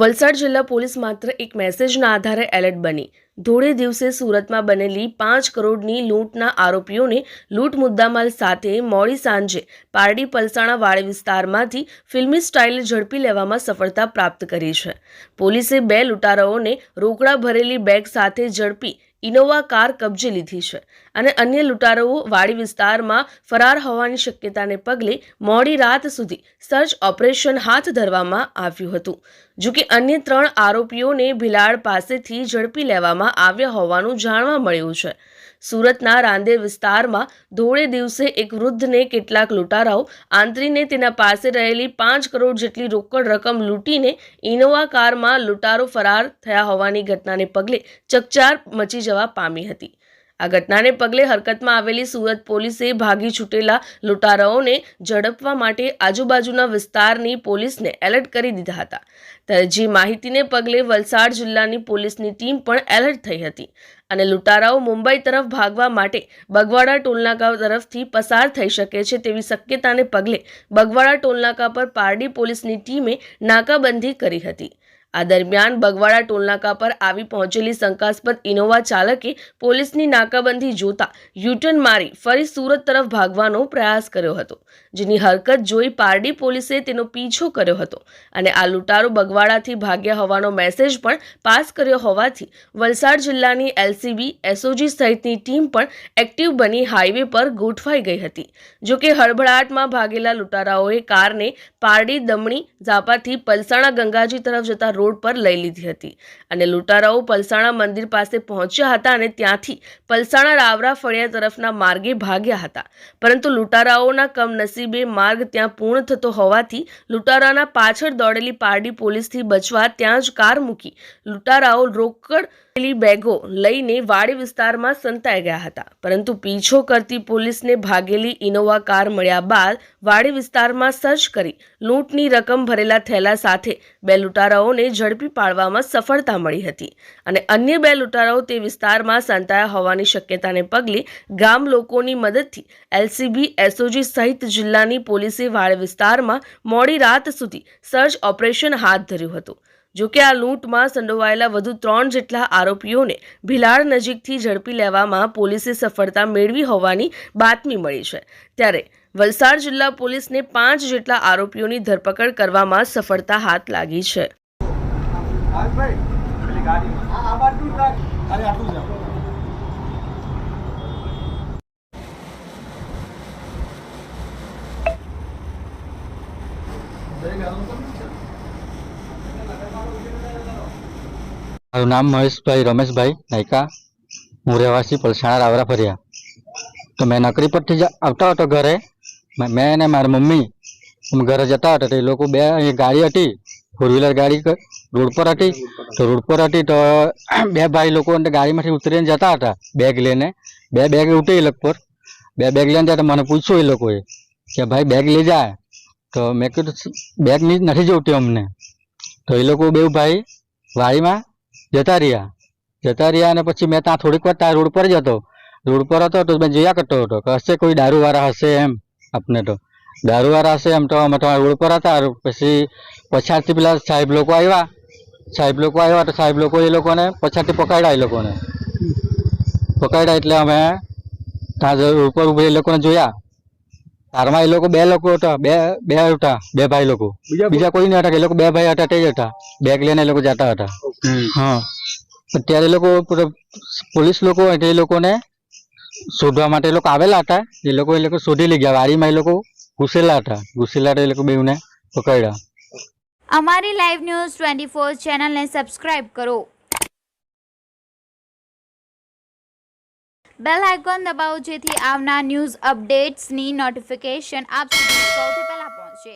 વલસાડ જિલ્લા પોલીસ માત્ર એક મેસેજના આધારે એલર્ટ બની. ધોળે દિવસે સુરતમાં બનેલી પાંચ કરોડની લૂંટના આરોપીઓને લૂંટ મુદ્દામાલ સાથે મોડી સાંજે પારડી પલસાણા વાડી વિસ્તારમાંથી ફિલ્મી સ્ટાઇલે ઝડપી લેવામાં સફળતા પ્રાપ્ત કરી છે. પોલીસે બે લૂંટારાઓને રોકડા ભરેલી બેગ સાથે ઝડપી ઇનોવા કાર કબજે લીધી છે. અને અન્ય લૂંટારાઓ વાડી વિસ્તારમાં ફરાર હોવાની શક્યતાને પગલે મોડી રાત સુધી સર્ચ ઓપરેશન હાથ ધરવામાં આવ્યું હતું. જો કે અન્ય ત્રણ આરોપીઓને ભિલાડ પાસેથી ઝડપી લેવામાં આવ્યા હોવાનું જાણવા મળ્યું છે. સુરતના રાંદેર વિસ્તારમાં ધોળે દિવસે એક વૃદ્ધને કેટલાક લૂંટારાઓ આંતરીને તેના પાસે રહેલી પાંચ કરોડ જેટલી રોકડ રકમ લૂંટીને ઇનોવા કારમાં લૂંટારો ફરાર થયા હોવાની ઘટનાને પગલે ચકચાર મચી જવા પામી હતી. આ ઘટનાને પગલે હરકતમાં આવેલી સુરત પોલીસે ભાગી છૂટેલા લૂંટારાઓને ઝડપવા માટે આજુબાજુના વિસ્તારની પોલીસને એલર્ટ કરી દીધા હતા. ત્યારે જે માહિતીને પગલે વલસાડ જિલ્લાની પોલીસની ટીમ પણ એલર્ટ થઈ હતી અને લૂંટારાઓ મુંબઈ તરફ ભાગવા માટે બગવાડા ટોલનાકા તરફથી પસાર થઈ શકે છે તેવી શક્યતાને પગલે બગવાડા ટોલનાકા પર પારડી પોલીસની ટીમે નાકાબંધી કરી હતી. આ દરમિયાન બગવાડા ટોલનાકા પર આવી પહોંચેલી શંકાસ્પદ ઇનોવા ચાલકે પોલીસની નાકાબંધી જોતા યુટર્ન મારી ફરી સુરત તરફ ભાગવાનો પ્રયાસ કર્યો હતો, જેની હરકત જોઈ પારડી પોલીસે તેનો પીછો કર્યો હતો અને આ લૂંટારો બગવાડાથી ભાગ્યા હોવાનો મેસેજ પણ પાસ કર્યો હોવાથી વલસાડ જિલ્લાની એલસીબી, એસઓજી સહિતની ટીમ પણ એક્ટિવ બની હાઈવે પર ગોઠવાઈ ગઈ હતી. જોકે હળભળાટમાં ભાગેલા લૂંટારાઓએ કારને પારડી દમણી ઝાપાથી પલસાણા ગંગાજી તરફ જતા રોડ પર લઈ લીધી હતી અને લૂંટારાઓ પલસાણા મંદિર પાસે પહોંચ્યા હતા અને ત્યાંથી પલસાણા રાવરા ફળિયા તરફના માર્ગે ભાગ્યા હતા. પરંતુ લૂંટારાઓના કમનસીબે માર્ગ ત્યાં પૂર્ણ થતો હોવાથી લૂંટારાના પાછળ દોડેલી પારડી પોલીસથી બચવા ત્યાં જ કાર મૂકી લૂંટારાઓ રોકડ બેગો લઈને વાડી વિસ્તારમાં સંતાઈ ગયા હતા. પરંતુ પીછો કરતી પોલીસને ભાગેલી ઇનોવા કાર મળ્યા બાદ વાડી વિસ્તારમાં સર્ચ કરી લૂંટની રકમ ભરેલા થેલા સાથે બે લૂંટારાઓને ઝડપી પાડવામાં સફળતા મળી હતી. અને અન્ય બે લૂંટારાઓ તે વિસ્તારમાં સંતાયા હોવાની શક્યતાને પગલે ગામ લોકોની મદદથી એલસીબી, એસઓજી સહિત જિલ્લાની પોલીસે વાડ વિસ્તારમાં મોડી રાત સુધી સર્ચ ઓપરેશન હાથ ધર્યું હતું. જોકે આ લૂંટમાં સંડોવાયેલા વધુ ત્રણ જેટલા આરોપીઓને ભિલાડ નજીકથી ઝડપી લેવામાં પોલીસે સફળતા મેળવી હોવાની બાતમી મળી છે. ત્યારે વલસાડ જિલ્લા પોલીસને પાંચ જેટલા આરોપીઓની ધરપકડ કરવામાં સફળતા હાથ લાગી છે. મારું નામ મહેશભાઈ રમેશભાઈ નાયકા. હું રહેવાસી પલસાણા રાવરા ફર્યા. તો મેં નકરી પરથી જ આવતો હતો ઘરે. મેં અને મારી મમ્મી અમે ઘરે જતા હતા. તો એ લોકો બે ગાડી હતી. ફોર વ્હીલર ગાડી રોડ પર હતી. તો રોડ પર હતી તો બે ભાઈ લોકો ગાડીમાંથી ઉતરીને જતા હતા બેગ લઈને. બે બેગ ઉઠી એ લોકો પર. બે બેગ લઈને જતા, મને પૂછ્યું એ લોકોએ કે ભાઈ બેગ લઈ જાય તો મેં કીધું બેગ નથી જોતી અમને. તો એ લોકો બે ભાઈ વાડીમાં જતા રહ્યા. જતા રહ્યા અને પછી મેં ત્યાં થોડીક વાર ત્યાં રોડ પર જ હતો. રોડ પર હતો તો મેં જોયા કરતો હતો કે હશે કોઈ દારૂવાળા હશે એમ આપને તો. દારૂવાળા હશે એમ તો અમે તમારા રોડ પર હતા. પછી પછાડથી પેલા સાહેબ લોકો આવ્યા. સાહેબ લોકો આવ્યા તો સાહેબ લોકો એ લોકોને પછાડથી પકડ્યા એ લોકોને. પકડ્યા એટલે અમે ત્યાં રોડ પર ઊભા એ લોકોને જોયા. તારમાં એ લોકો બે લોકો હતા. બે બે હતા. બે ભાઈ લોકો. બીજા કોઈ નહીં હતા. કે એ લોકો બે ભાઈ હતા તે જ હતા. બેગ લઈને એ લોકો જતા હતા. હા. અત્યારે એ લોકો પોલીસ લોકો એ લોકોને શોધવા માટે એ લોકો આવેલા હતા. એ લોકો એ લોકો શોધી લઈ ગયા વાડીમાં એ લોકો ઘૂસેલા હતા ઘૂસેલા એ બેઉને પકડ્યા. અમારી લાઈવ ન્યૂઝ ટ્વેન્ટી ફોર ચેનલને સબસ્ક્રાઇબ કરો. બેલ આઇકોન દબાવો જેથી આવનાર ન્યૂઝ અપડેટ્સની નોટિફિકેશન આપ સુધી સૌથી પહેલા પહોંચે.